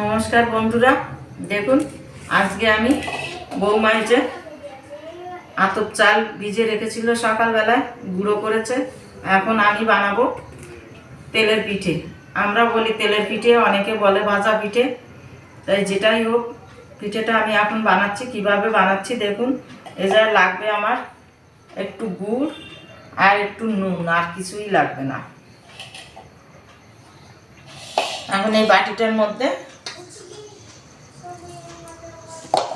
নমস্কার বন্ধুরা, দেখুন, আজকে আমি বৌমা আতপ চাল ভিজে রেখেছিল সকালবেলায়, গুঁড়ো করেছে। এখন আমি বানাবো তেলের পিঠে। আমরা বলি তেলের পিঠে, অনেকে বলে ভাজা পিঠে। তাই যেটাই হোক, পিঠেটা আমি এখন বানাচ্ছি, কীভাবে বানাচ্ছি দেখুন। যা লাগবে আমার একটু গুড় আর একটু নুন, আর কিছুই লাগবে না। এখন এই বাটিটার মধ্যে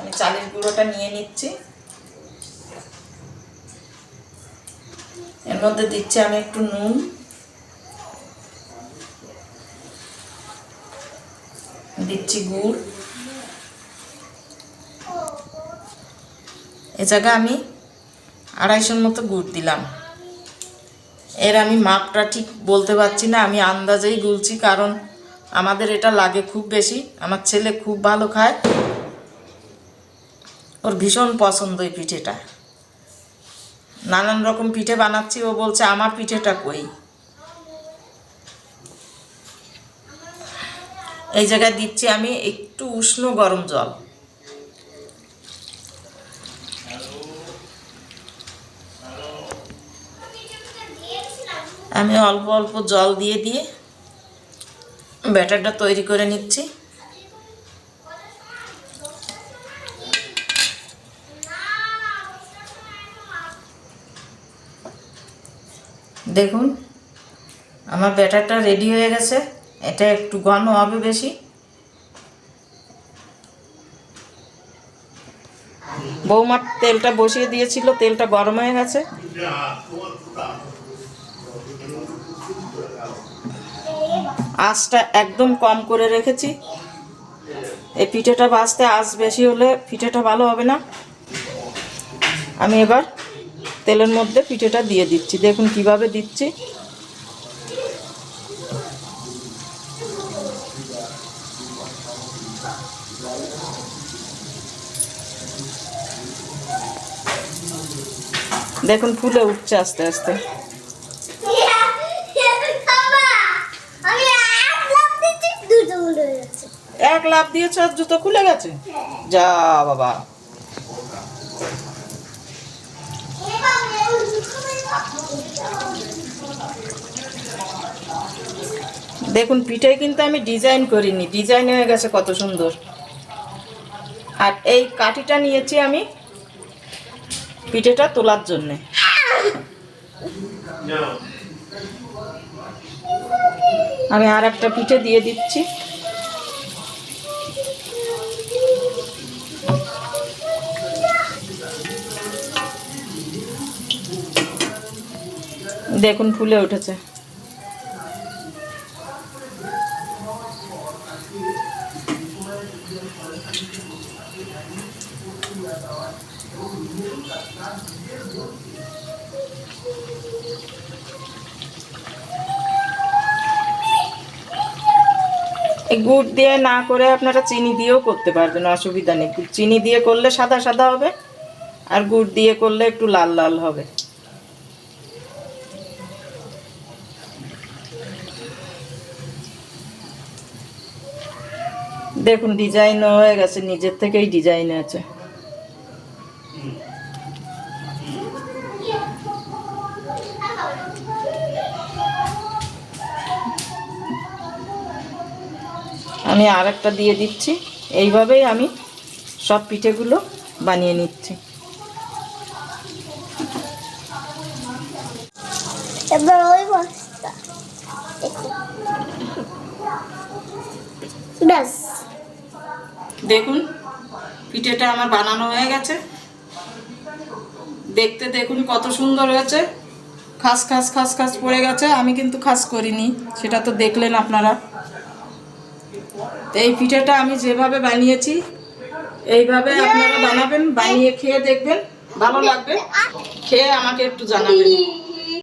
আমি চালের গুঁড়োটা নিয়ে নিচ্ছি। এর মধ্যে দিচ্ছি আমি একটু নুন। দিচ্ছি গুড়। এ জায়গায় আমি আড়াইশোর মতো গুড় দিলাম। এর আমি মাপটা ঠিক বলতে পারছি না, আমি আন্দাজেই গুলছি, কারণ আমাদের এটা লাগে খুব বেশি, আমার ছেলে খুব ভালো খায়। ওর ভীষণ পছন্দ এই পিঠেটা। নানান রকম পিঠে বানাচ্ছি, ও বলছে, আমার পিঠেটা কই? এই জায়গায় দিচ্ছি আমি একটু উষ্ণ গরম জল। আমি অল্প অল্প জল দিয়ে দিয়ে ব্যাটারটা তৈরি করে নিচ্ছি। দেখুন, আমার ব্যাটারটা রেডি হয়ে গেছে। এটা একটু ঘন হবে বেশি। বৌমার তেলটা বসিয়ে দিয়েছিল, তেলটা গরম হয়ে গেছে। আঁচটা একদম কম করে রেখেছি। এই পিঠেটা বাজতে আঁচ বেশি হলে পিঠেটা ভালো হবে না। আমি এবার তেলের মধ্যে পিঠেটা দিয়ে দিচ্ছি। দেখুন কীভাবে দিচ্ছি। দেখুন ফুলে উঠছে আস্তে আস্তে। এক লাভ দিয়েছ জুতো খুলে গেছে? যা বাবা। দেখুন পিঠায় কিন্তু আমি ডিজাইন করিনি। ডিজাইন হয়ে গেছে কত সুন্দর। আর এই কাঠিটা নিয়েছি আমি পিঠেটা তোলার জন্যে। আমি আর একটা পিঠে দিয়ে দিচ্ছি। দেখুন, ফুলে উঠেছে। এই গুড় দিয়ে না করে আপনারা চিনি দিয়েও করতে পারবেন, অসুবিধা নেই। চিনি দিয়ে করলে সাদা সাদা হবে, আর গুড় দিয়ে করলে একটু লাল লাল হবে। দেখুন ডিজাইন হয়ে গেছে, নিজের থেকেই ডিজাইন আছে। আমি আর একটা দিয়ে দিচ্ছি। এইভাবেই আমি সব পিঠেগুলো বানিয়ে নিচ্ছি। এবার ওই বস্তা। দেখুন ব্যাস। দেখুন পিঠেটা আমার বানানো হয়ে গেছে। দেখতে দেখুন কত সুন্দর হয়েছে। খাস খাস খাস খাস পড়ে গেছে। আমি কিন্তু খাস করিনি সেটা তো দেখলেন আপনারা। এই পিঠাটা আমি যেভাবে বানিয়েছি এইভাবে আপনারা বানাবেন বানিয়ে খেয়ে দেখবেন ভালো লাগবে। খেয়ে আমাকে একটু জানাবেন।